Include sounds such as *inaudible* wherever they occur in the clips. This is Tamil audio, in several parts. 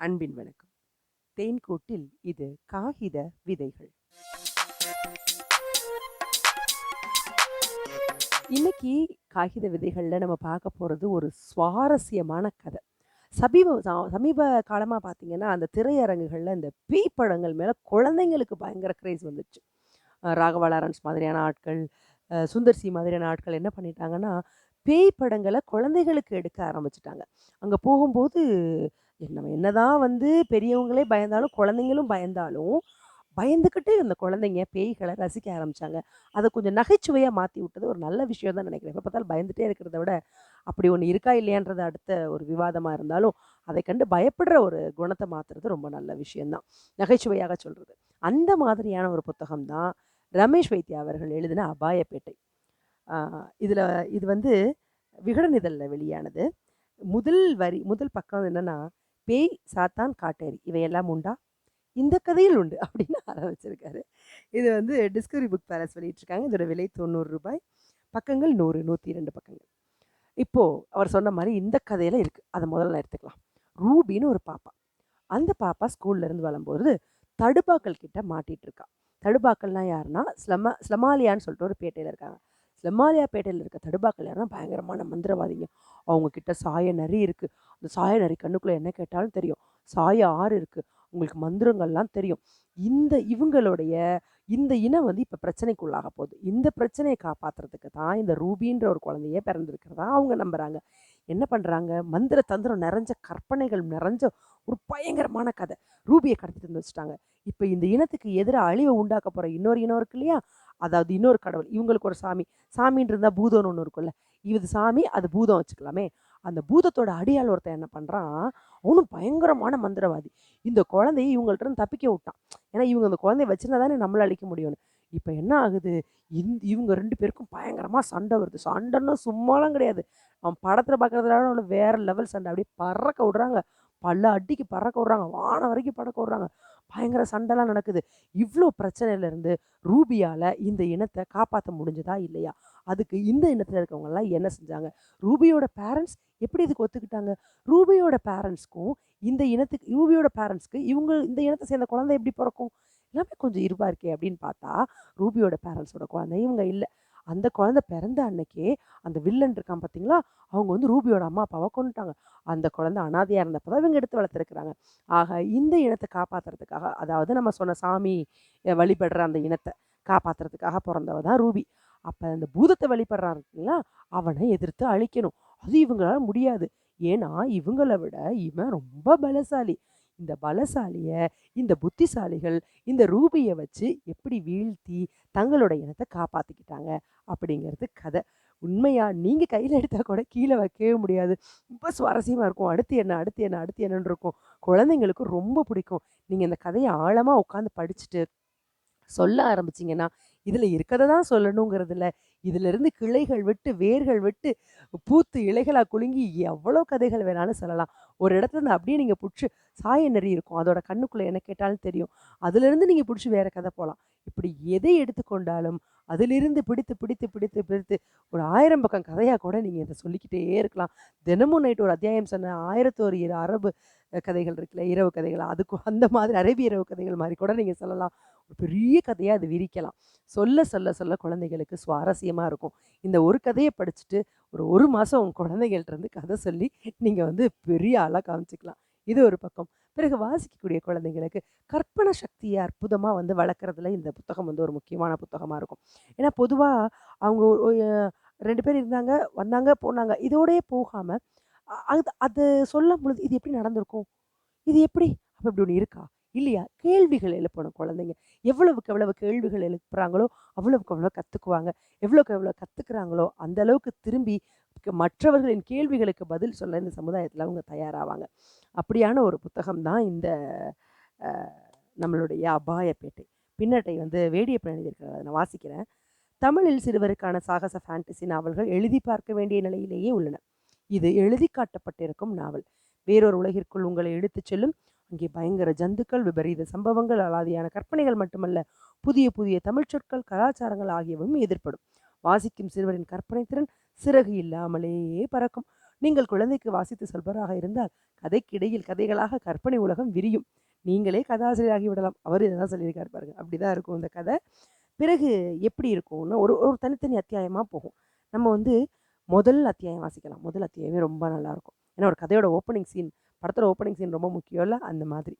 அன்பின் வணக்கம். தேன்கூட்டில் இது காகித விதைகள். இன்னைக்கு காகித விதைகளில் நம்ம பார்க்க போகிறது ஒரு சுவாரஸ்யமான கதை. சமீப ச- சமீப காலமாக பார்த்தீங்கன்னா அந்த திரையரங்குகளில் இந்த பேய் படங்கள் மேலே குழந்தைங்களுக்கு பயங்கர கிரேஸ் வந்துச்சு. ராகவா லாரன்ஸ் மாதிரியான ஆட்கள் சுந்தர்சி சுந்தர் சி மாதிரியான ஆட்கள் என்ன பண்ணிட்டாங்கன்னா பேய் படங்களை குழந்தைகளுக்கு எடுக்க ஆரம்பிச்சிட்டாங்க. அங்கே போகும்போது என்ன என்னதான் வந்து பெரியவங்களே பயந்தாலும் குழந்தைங்களும் பயந்தாலும் பயந்துக்கிட்டு அந்த குழந்தைங்க பேய்களை ரசிக்க ஆரம்பித்தாங்க அதை கொஞ்சம் நகைச்சுவையாக மாற்றி விட்டது ஒரு நல்ல விஷயம் தான் நினைக்கிறேன். எப்போ பார்த்தாலும் பயந்துட்டே இருக்கிறத விட அப்படி ஒன்று இருக்கா இல்லையான்றது அடுத்த ஒரு விவாதமாக இருந்தாலும் அதை கண்டு பயப்படுற ஒரு குணத்தை மாற்றுறது ரொம்ப நல்ல விஷயந்தான் நகைச்சுவையாக சொல்கிறது அந்த மாதிரியான ஒரு புத்தகம் தான் ரமேஷ் வைத்தியா அவர்கள் எழுதின அபாயப்பேட்டை. இதில் இது வந்து விகடன் இதழில் வெளியானது. முதல் வரி முதல் பக்கம் என்னன்னா பேய் சாத்தான் காட்டேரி இவையெல்லாம் உண்டா? இந்த கதையில் உண்டு *laughs* அப்படின்னு ஆரம்பிச்சிருக்காரு இது வந்து டிஸ்கவரி புக் பேலஸ் வெளியிட்டிருக்காங்க. இதோட விலை தொண்ணூறு ரூபாய். பக்கங்கள் நூறு நூற்றி ரெண்டு பக்கங்கள். இப்போது அவர் சொன்ன மாதிரி இந்த கதையில் இருக்குது அதை முதல்ல எடுத்துக்கலாம். ரூபின்னு ஒரு பாப்பா. அந்த பாப்பா ஸ்கூல்ல இருந்து வரும்போது தடுப்பாக்கள் கிட்ட மாட்டிகிட்டு இருக்கா. தடுப்பாக்கள்னா யாருன்னா ஸ்லமா ஸ்லமாலியான்னு சொல்லிட்டு ஒரு பேட்டையில் இருக்காங்க. ஸ்லமாலியா பேட்டையில் இருக்க தடுப்பாக்கள் யாருன்னா பயங்கரமான மந்திரவாதிங்க. அவங்கக்கிட்ட சாய நரி இருக்குது அந்த சாய நரி கண்ணுக்குள்ளே என்ன கேட்டாலும் தெரியும். சாய ஆறு இருக்குது உங்களுக்கு மந்திரங்கள்லாம் தெரியும். இந்த இவங்களுடைய இந்த இனம் வந்து இப்போ பிரச்சனைக்குள்ளாக போகுது. இந்த பிரச்சனையை காப்பாற்றுறதுக்கு தான் இந்த ரூபின்ற ஒரு குழந்தையே பிறந்திருக்கிறதா அவங்க நம்புகிறாங்க என்ன பண்ணுறாங்க மந்திர தந்திரம் நிறைஞ்ச கற்பனைகள் நிறைஞ்ச ஒரு பயங்கரமான கதை. ரூபியை கடத்திட்டு வந்து வச்சுட்டாங்க. இப்போ இந்த இனத்துக்கு எதிராக அழிவை உண்டாக்க போகிற இன்னொரு இனம் இருக்கு இல்லையா? அதாவது இன்னொரு கடவுள் இவங்களுக்கு ஒரு சாமி. சாமின்னு இருந்தால் பூதம்னு ஒன்று இருக்கும்ல. இது சாமி அது பூதம் வச்சுக்கலாமே. அந்த பூதத்தோட அடியாள் ஒருத்தன் என்ன பண்ணுறான் அவனும் பயங்கரமான மந்திரவாதி. இந்த குழந்தையை இவங்கள்ட்ட தப்பிக்க விட்டான். ஏன்னா இவங்க அந்த குழந்தைய வச்சிருந்தா தானே நம்மளை அழிக்க முடியும்னு. இப்போ என்ன ஆகுது? இந் இவங்க ரெண்டு பேருக்கும் பயங்கரமாக சண்டை வருது. சண்டைன்னா சும்மாலாம் கிடையாது. அவன் படத்தில் பார்க்குறதுனால விட வேற லெவல் சண்டை. அப்படியே பறக்க விடுறாங்க. பல்ல அடிக்கு பறக்க விடுறாங்க. வானம் வரைக்கும் பறக்க விடுறாங்க. பயங்கர சண்டைலாம் நடக்குது. இவ்வளோ பிரச்சனையிலேருந்து ரூபியால் இந்த இனத்தை காப்பாற்ற முடிஞ்சதா இல்லையா? அதுக்கு இந்த இனத்தில் இருக்கவங்கெல்லாம் என்ன செஞ்சாங்க? ரூபியோட பேரண்ட்ஸ் எப்படி இதுக்கு ஒத்துக்கிட்டாங்க? ரூபியோட பேரண்ட்ஸ்க்கும் இந்த இனத்துக்கு ரூபியோட பேரண்ட்ஸ்க்கு இவங்க இந்த இனத்தை சேர்ந்த குழந்தை எப்படி பிறக்கும்? எல்லாமே கொஞ்சம் இருப்பாக இருக்கே அப்படின்னு பார்த்தா ரூபியோட பேரண்ட்ஸோட குழந்தை இவங்க இல்லை. அந்த குழந்தை பிறந்த அன்னைக்கே அந்த வில்லன் இருக்கான் பார்த்தீங்களா? அவங்க வந்து ரூபியோட அம்மா அப்பாவை கொண்டுட்டாங்க அந்த குழந்தை அனாதையாக இருந்தப்போ தான் இவங்க எடுத்து வளர்த்துருக்குறாங்க. ஆக இந்த இனத்தை காப்பாற்றுறதுக்காக அதாவது நம்ம சொன்ன சாமி வழிபடுற அந்த இனத்தை காப்பாற்றுறதுக்காக பிறந்தவ தான் ரூபி. அப்போ அந்த பூதத்தை வழிபடுறான் இருக்குங்களா? அவனை எதிர்த்து அழிக்கணும். அது இவங்களால முடியாது. ஏன்னா இவங்கள விட இவன் ரொம்ப பலசாலி. இந்த பலசாலியை இந்த புத்திசாலிகள் இந்த ரூபியை வச்சு எப்படி வீழ்த்தி தங்களோட இனத்தை காப்பாற்றிக்கிட்டாங்க அப்படிங்கிறது கதை. உண்மையாக நீங்கள் கையில் எடுத்தால் கூட கீழே வைக்கவே முடியாது. ரொம்ப சுவாரஸ்யமாக இருக்கும். அடுத்து என்ன அடுத்து என்ன அடுத்து என்னன்னு இருக்கும். குழந்தைங்களுக்கு ரொம்ப பிடிக்கும். நீங்கள் இந்த கதையை ஆழமாக உட்காந்து படிச்சுட்டு சொல்ல ஆரம்பிச்சீங்கன்னா இதில் இருக்கதை தான் சொல்லணுங்கிறது இல்லை இதுல இருந்து கிளைகள் விட்டு வேர்கள் விட்டு பூத்து இலைகளாக குலுங்கி எவ்வளோ கதைகள் வேணாலும் சொல்லலாம். ஒரு இடத்துல இருந்து அப்படியே நீங்கள் பிடிச்சி சாய நெறி இருக்கும். அதோட கண்ணுக்குள்ளே என்ன கேட்டாலும் தெரியும். அதுலேருந்து நீங்கள் பிடிச்சி வேறு கதை போகலாம் இப்படி எதை எடுத்துக்கொண்டாலும் அதிலிருந்து பிடித்து பிடித்து பிடித்து பிடித்து ஒரு ஆயிரம் பக்கம் கதையாக கூட நீங்கள் இதை சொல்லிக்கிட்டே இருக்கலாம். தினமும் நைட் ஒரு அத்தியாயம் சொன்ன ஆயிரத்தோரு இரு அரபு கதைகள் இருக்குல்ல இரவு கதைகள். அதுக்கு அந்த மாதிரி அரேபிய இரவு கதைகள் மாதிரி கூட நீங்கள் சொல்லலாம். பெரிய கதையாக அது விரிக்கலாம். சொல்ல சொல்ல சொல்ல குழந்தைகளுக்கு சுவாரஸ்யமாக இருக்கும். இந்த ஒரு கதையை படிச்சுட்டு ஒரு ஒரு மாதம் உங்க குழந்தைகள்ட்ட இருந்து கதை சொல்லி நீங்கள் வந்து பெரிய ஆளாக காமிச்சிக்கலாம். இது ஒரு பக்கம். பிறகு வாசிக்கக்கூடிய குழந்தைங்களுக்கு கற்பனை சக்தியை அற்புதமாக வந்து வளர்க்குறதுல இந்த புத்தகம் வந்து ஒரு முக்கியமான புத்தகமாக இருக்கும். ஏன்னா பொதுவாக அவங்க ரெண்டு பேர் இருந்தாங்க வந்தாங்க போனாங்க. இதோடயே போகாமல் அது அது சொல்லும் பொழுது இது எப்படி நடந்திருக்கும்? இது எப்படி? அப்போ இப்படி ஒன்று இருக்கா? இல்லையா? கேள்விகள் எழுப்பணும் குழந்தைங்க. எவ்வளவுக்கு எவ்வளவு கேள்விகள் எழுப்புறாங்களோ அவ்வளவுக்கு அவ்வளோ கற்றுக்குவாங்க எவ்வளோக்கு எவ்வளோ கற்றுக்குறாங்களோ அந்த அளவுக்கு திரும்பி மற்றவர்களின் கேள்விகளுக்கு பதில் சொல்ல இந்த சமுதாயத்தில் அவங்க தயாராவாங்க. அப்படியான ஒரு புத்தகம் தான் இந்த நம்மளுடைய அபாயப்பேட்டை பின்னட்டை வந்து வேடியப்பன் எழுதியிருக்கிறார். நான் வாசிக்கிறேன். தமிழில் சிறுவருக்கான சாகச ஃபேண்டசி நாவல்கள் எழுதி பார்க்க வேண்டிய நிலையிலேயே உள்ளன. இது எழுதி காட்டப்பட்டிருக்கும் நாவல். வேறொரு உலகிற்குள் உங்களை இழுத்துச் செல்லும் அங்கே பயங்கர ஜந்துக்கள் விபரீத சம்பவங்கள் அலாதியான கற்பனைகள் மட்டுமல்ல புதிய புதிய தமிழ்ச்சொற்கள் கலாச்சாரங்கள் ஆகியவையும் எதிர்ப்படும். வாசிக்கும் சிறுவரின் கற்பனை திறன் சிறகு இல்லாமலேயே பறக்கும். நீங்கள் குழந்தைக்கு வாசித்து சொல்பவராக இருந்தால் கதைக்கிடையில் கதைகளாக கற்பனை உலகம் விரியும். நீங்களே கதாசிரியராகி விடலாம். அவர் இதான் சொல்லியிருக்காரு பாருங்க. அப்படிதான் இருக்கும் இந்த கதை. பிறகு எப்படி இருக்கும்னா ஒரு ஒரு தனித்தனி அத்தியாயமாக போகும். நம்ம வந்து முதல் அத்தியாயம் வாசிக்கலாம். முதல் அத்தியாயமே ரொம்ப நல்லா இருக்கும். ஏன்னா ஒரு கதையோட ஓப்பனிங் சீன் படத்தில் ஓப்பனிங் சீன் ரொம்ப முக்கியம் இல்லை? அந்த மாதிரி.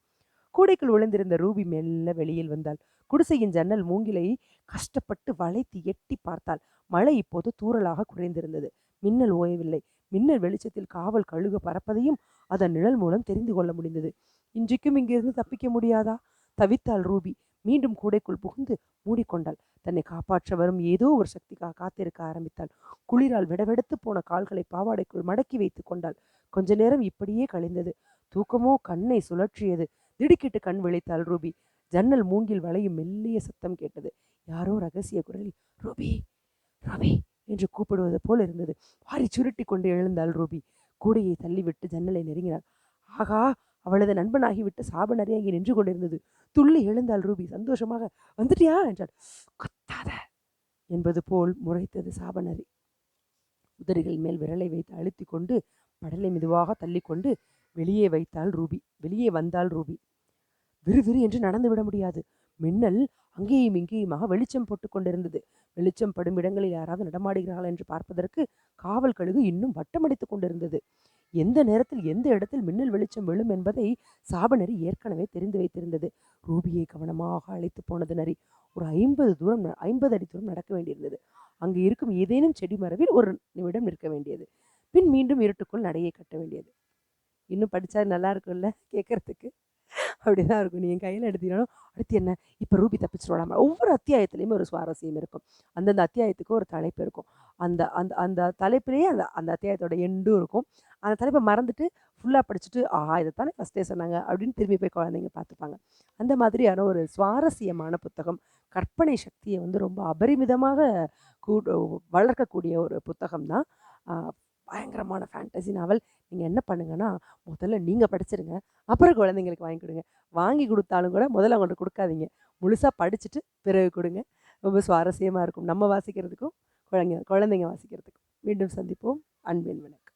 கூடைக்குள் விழுந்திருந்த ரூபி மெல்ல வெளியில் வந்தாள். குடிசையின் ஜன்னல் மூங்கிலை கஷ்டப்பட்டு வளைத்து எட்டி பார்த்தாள். மழை இப்போது தூறலாக குறைந்திருந்தது. மின்னல் ஓயவில்லை. மின்னல் வெளிச்சத்தில் காவல் கழுக பறப்பதையும் அதன் நிழல் மூலம் தெரிந்து கொள்ள முடிந்தது. இன்றைக்கும் இங்கிருந்து தப்பிக்க முடியாதா? தவித்தாள் ரூபி. மீண்டும் கூடைக்குள் புகுந்து மூடிக்கொண்டாள். தன்னை காப்பாற்ற வரும் ஏதோ ஒரு சக்திக்காக காத்திருக்க ஆரம்பித்தாள். குளிரால் விடவெடுத்து போன கால்களை பாவாடைக்குள் மடக்கி வைத்துக் கொண்டாள். கொஞ்ச நேரம் இப்படியே கழிந்தது. தூக்கமோ கண்ணை சுழற்றியது. திடுக்கிட்டு கண் விழித்தாள் ரூபி. ஜன்னல் மூங்கில் வளையும் மெல்லிய சத்தம் கேட்டது. யாரோ ரகசிய குரலில் ரூபி ரூபி என்று கூப்பிடுவது போல் இருந்தது. வாரி சுருட்டி கொண்டு எழுந்தாள் ரூபி. கூடையை தள்ளிவிட்டு ஜன்னலை நெருங்கினாள். ஆகா அவளது நண்பனாகிவிட்டு சாபனறி அங்கே நின்று கொண்டிருந்தது. துள்ளி எழுந்தாள் ரூபி. சந்தோஷமாக வந்துட்டியா? என்றாள். குத்தாத! என்பது போல் முறைத்தது சாபனரி உதடுகள் மேல் விரலை வைத்து அழுத்தி கொண்டு படலை மெதுவாக தள்ளிக்கொண்டு வெளியே வைத்தாள் ரூபி. வெளியே வந்தாள் ரூபி. விறுவிறு என்று நடந்து விட முடியாது. மின்னல் அங்கேயும் இங்கேயுமாக வெளிச்சம் போட்டு கொண்டிருந்தது. வெளிச்சம் படும் இடங்களில் யாராவது நடமாடுகிறார்கள் என்று பார்ப்பதற்கு காவல் கழுகு இன்னும் வட்டமடித்துக் கொண்டிருந்தது. எந்த நேரத்தில் எந்த இடத்தில் மின்னல் வெளிச்சம் விழும் என்பதை சாபநரி ஏற்கனவே தெரிந்து வைத்திருந்தது. ரூபியை கவனமாக அழைத்து போனது நரி. ஒரு ஐம்பது தூரம் ஐம்பது அடி தூரம் நடக்க வேண்டியிருந்தது. அங்கு இருக்கும் ஏதேனும் செடி மரவில் ஒரு நிமிடம் நிற்க வேண்டியது. பின் மீண்டும் இருட்டுக்குள் நடையை கட்ட வேண்டியது. இன்னும் படித்தா நல்லா இருக்கும்ல கேட்கறதுக்கு அப்படிதான் இருக்கும். நீ என் கையில் எடுத்தீங்கன்னாலும் அடுத்து என்ன? இப்போ ரூபி தப்பிச்சிருவாங்க ஒவ்வொரு அத்தியாயத்துலேயுமே ஒரு சுவாரஸ்யம் இருக்கும். அந்தந்த அத்தியாயத்துக்கு ஒரு தலைப்பு இருக்கும். அந்த அந்த அந்த தலைப்பிலேயே அந்த அந்த அத்தியாயத்தோட எண்டும் இருக்கும். அந்த தலைப்பை மறந்துட்டு ஃபுல்லாக படிச்சுட்டு ஆஹா இதை தானே ஃபஸ்ட்டே சொன்னாங்க அப்படின்னு திரும்பி போய் குழந்தைங்க பார்த்துப்பாங்க. அந்த மாதிரியான ஒரு சுவாரஸ்யமான புத்தகம் கற்பனை சக்தியை வந்து ரொம்ப அபரிமிதமாக கூ வளர்க்கக்கூடிய ஒரு புத்தகம் தான் பயங்கரமான ஃபேண்டசி நாவல் நீங்கள் என்ன பண்ணுங்கன்னா முதல்ல நீங்கள் படிச்சிருங்க. அப்புறம் குழந்தைங்களுக்கு வாங்கி கொடுங்க. வாங்கி கொடுத்தாலும் கூட முதல்ல அவங்கள்ட்ட கொடுக்காதீங்க. முழுசாக படிச்சுட்டு பிறகு கொடுங்க. ரொம்ப சுவாரஸ்யமாக இருக்கும். நம்ம வாசிக்கிறதுக்கும் குழந்தைங்க குழந்தைங்க வாசிக்கிறதுக்கும். மீண்டும் சந்திப்போம். அன்பின் வணக்கம்.